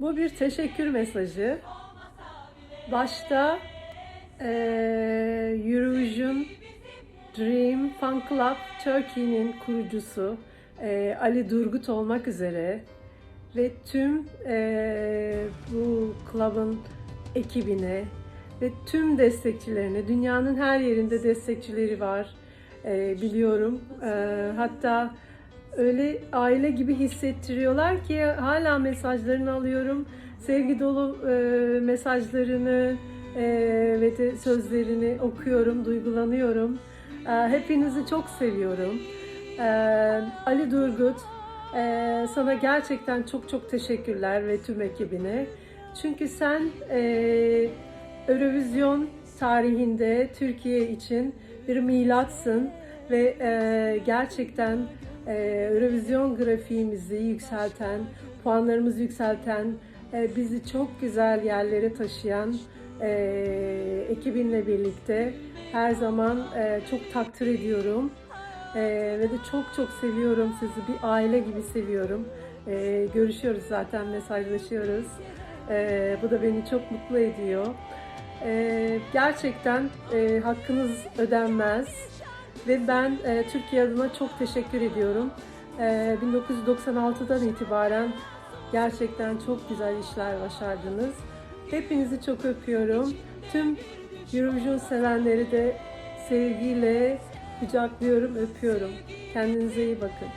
Bu bir teşekkür mesajı. Başta eee Eurovision Dream Fan Club Turkey'nin kurucusu eee, Ali Durgut olmak üzere ve tüm eee, bu klubun ekibine ve tüm destekçilerine, dünyanın her yerinde destekçileri var eee, biliyorum. Eee, hatta öyle aile gibi hissettiriyorlar ki hala mesajlarını alıyorum. Sevgi dolu eee, mesajlarını eee, ve de sözlerini okuyorum, duygulanıyorum. Eee, hepinizi çok seviyorum. Eee, Ali Durgut, eee, sana gerçekten çok çok teşekkürler ve tüm ekibine. Çünkü sen eee Eurovision tarihinde Türkiye için bir milatsın ve eee, gerçekten eee, Eurovision grafiğimizi yükselten, puanlarımızı yükselten, eee, bizi çok güzel yerlere taşıyan eee, ekibinle birlikte her zaman eee, çok takdir ediyorum. Ve de çok çok seviyorum sizi. Bir aile gibi seviyorum. Görüşüyoruz zaten, mesajlaşıyoruz. Bu da beni çok mutlu ediyor. Gerçekten hakkınız ödenmez. Ve ben eee, Türkiye adına çok teşekkür ediyorum. Eee, 1996'dan itibaren gerçekten çok güzel işler başardınız. Hepinizi çok öpüyorum. Tüm Eurovision sevenleri de sevgiyle kucaklıyorum, öpüyorum. Kendinize iyi bakın.